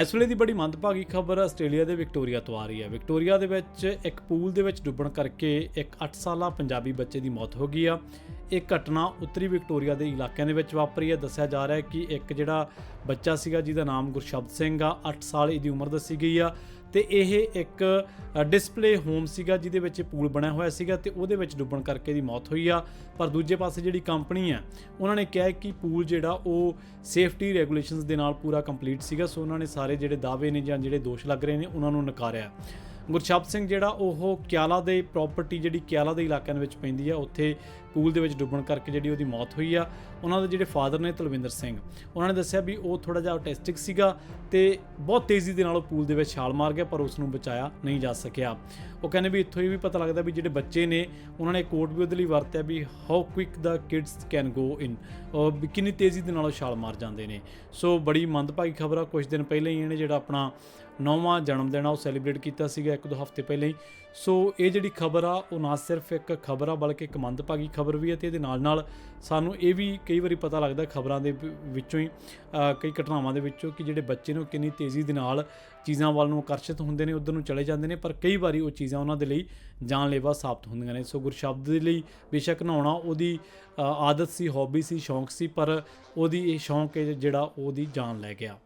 ਇਸ ਵੇਲੇ ਦੀ ਬੜੀ ਮੰਦਭਾਗੀ ਖਬਰ ਆਸਟ੍ਰੇਲੀਆ ਦੇ ਵਿਕਟੋਰੀਆ ਤੋਂ ਆ ਰਹੀ ਹੈ। ਵਿਕਟੋਰੀਆ ਦੇ ਵਿੱਚ ਇੱਕ ਪੂਲ ਦੇ ਵਿੱਚ ਡੁੱਬਣ ਕਰਕੇ ਇੱਕ 8 ਸਾਲਾ ਪੰਜਾਬੀ ਬੱਚੇ ਦੀ ਮੌਤ ਹੋ ਗਈ ਆ। ਇਹ ਘਟਨਾ ਉੱਤਰੀ ਵਿਕਟੋਰੀਆ ਦੇ ਇਲਾਕਿਆਂ ਦੇ ਵਿੱਚ ਵਾਪਰੀ ਹੈ। ਦੱਸਿਆ ਜਾ ਰਿਹਾ ਹੈ ਕਿ ਇੱਕ ਜਿਹੜਾ ਬੱਚਾ ਸੀਗਾ ਜਿਹਦਾ ਨਾਮ ਗੁਰਸ਼ਬਦ ਸਿੰਘ ਆ 8 ਸਾਲ ਇਹਦੀ ਉਮਰ ਦੱਸੀ ਗਈ ਆ। ਤੇ ਇਹ ਇੱਕ ਡਿਸਪਲੇ ਹੋਮ ਸੀਗਾ ਜਿਹਦੇ ਵਿੱਚ ਪੂਲ ਬਣਿਆ ਹੋਇਆ ਸੀਗਾ ਤੇ ਉਹਦੇ ਵਿੱਚ ਡੁੱਬਣ ਕਰਕੇ ਦੀ ਮੌਤ ਹੋਈ ਆ। ਪਰ ਦੂਜੇ ਪਾਸੇ ਜਿਹੜੀ ਕੰਪਨੀ ਆ, ਉਹਨਾਂ ਨੇ ਕਿਹਾ ਕਿ ਪੂਲ ਜਿਹੜਾ ਉਹ ਸੇਫਟੀ ਰੈਗੂਲੇਸ਼ਨਸ ਦੇ ਨਾਲ ਪੂਰਾ ਕੰਪਲੀਟ ਸੀਗਾ, ਸੋ ਉਹਨਾਂ ਨੇ ਸਾਰੇ ਜਿਹੜੇ ਦਾਅਵੇ ਨੇ ਜਾਂ ਜਿਹੜੇ ਦੋਸ਼ ਲੱਗ ਰਹੇ ਨੇ, ਉਹਨਾਂ ਨੂੰ ਨਕਾਰਿਆ। ਗੁਰਸ਼ਬਦ ਸਿੰਘ ਜਿਹੜਾ ਉਹ ਕਿਆਲਾ ਦੇ ਪ੍ਰਾਪਰਟੀ ਜਿਹੜੀ ਕਿਆਲਾ ਦੇ ਇਲਾਕਿਆਂ ਦੇ ਵਿੱਚ ਪੈਂਦੀ ਆ, ਉੱਥੇ ਪੂਲ ਦੇ ਵਿੱਚ ਡੁੱਬਣ ਕਰਕੇ ਜਿਹੜੀ ਉਹਦੀ ਮੌਤ ਹੋਈ ਆ। ਉਹਨਾਂ ਦੇ ਜਿਹੜੇ ਫਾਦਰ ਨੇ ਤਲਵਿੰਦਰ ਸਿੰਘ, ਉਹਨਾਂ ਨੇ ਦੱਸਿਆ ਵੀ ਉਹ ਥੋੜਾ ਜਿਹਾ ਆਟਿਸਟਿਕ ਸੀਗਾ ਤੇ ਬਹੁਤ ਤੇਜ਼ੀ ਦੇ ਨਾਲ ਉਹ ਪੂਲ ਦੇ ਵਿੱਚ ਛਾਲ ਮਾਰ ਗਿਆ, ਪਰ ਉਸ ਨੂੰ ਬਚਾਇਆ ਨਹੀਂ ਜਾ ਸਕਿਆ। ਉਹ ਕਹਿੰਦੇ ਵੀ ਇੱਥੋਂ ਇਹ ਵੀ ਪਤਾ ਲੱਗਦਾ ਵੀ ਜਿਹੜੇ ਬੱਚੇ ਨੇ, ਉਹਨਾਂ ਨੇ ਕੋਡ ਵੀ ਉਹਦੇ ਲਈ ਵਰਤਿਆ ਵੀ how quick the kids can go in ਕਿੰਨੀ ਤੇਜ਼ੀ ਦੇ ਨਾਲ ਉਹ ਛਾਲ ਮਾਰ ਜਾਂਦੇ ਨੇ। ਸੋ ਬੜੀ ਮੰਦਭਾਗੀ ਖਬਰ ਆ। ਕੁਝ ਦਿਨ ਪਹਿਲਾਂ ਹੀ ਇਹਨੇ ਜਿਹੜਾ ਆਪਣਾ ਨੌਵਾਂ ਜਨਮ ਦਿਨ ਆ, ਉਹ ਸੈਲੀਬ੍ਰੇਟ ਕੀਤਾ ਸੀਗਾ ਇੱਕ ਦੋ ਹਫ਼ਤੇ ਪਹਿਲਾਂ ਹੀ। ਸੋ ਇਹ ਜਿਹੜੀ ਖਬਰ ਆ, ਉਹ ਨਾ ਸਿਰਫ ਇੱਕ ਖਬਰ ਆ, ਬਲਕਿ ਇੱਕ ਮੰਦਭਾਗੀ ਖਬਰ ਵੀ ਹੈ ਤੇ ਇਹਦੇ ਨਾਲ ਨਾਲ ਸਾਨੂੰ ਇਹ ਵੀ ਕਈ ਵਾਰੀ ਪਤਾ ਲੱਗਦਾ ਖਬਰਾਂ ਦੇ ਵਿੱਚੋਂ ਹੀ ਕਈ ਘਟਨਾਵਾਂ ਦੇ ਵਿੱਚੋਂ ਕਿ ਜਿਹੜੇ ਬੱਚੇ ਨੇ ਉਹ ਕਿੰਨੀ ਤੇਜ਼ੀ ਦੇ ਨਾਲ ਚੀਜ਼ਾਂ ਵੱਲ ਨੂੰ ਆਕਰਸ਼ਿਤ ਹੁੰਦੇ ਨੇ, ਉਧਰ ਨੂੰ ਚਲੇ ਜਾਂਦੇ ਨੇ, ਪਰ ਕਈ ਵਾਰੀ ਉਹ ਚੀਜ਼ਾਂ ਉਹਨਾਂ ਦੇ ਲਈ ਜਾਨਲੇਵਾ ਸਾਬਤ ਹੁੰਦੀਆਂ ਨੇ। ਸੋ ਗੁਰਸ਼ਬਦ ਦੇ ਲਈ ਬੇਸ਼ੱਕ ਨਹਾਉਣਾ ਉਹਦੀ ਆਦਤ ਸੀ ਹੌਬੀ ਸੀ, ਸ਼ੌਂਕ ਸੀ, ਪਰ ਉਹਦੀ ਇਹ ਸ਼ੌਂਕ ਹੈ ਜਿਹੜਾ ਉਹਦੀ ਜਾਨ ਲੈ ਗਿਆ।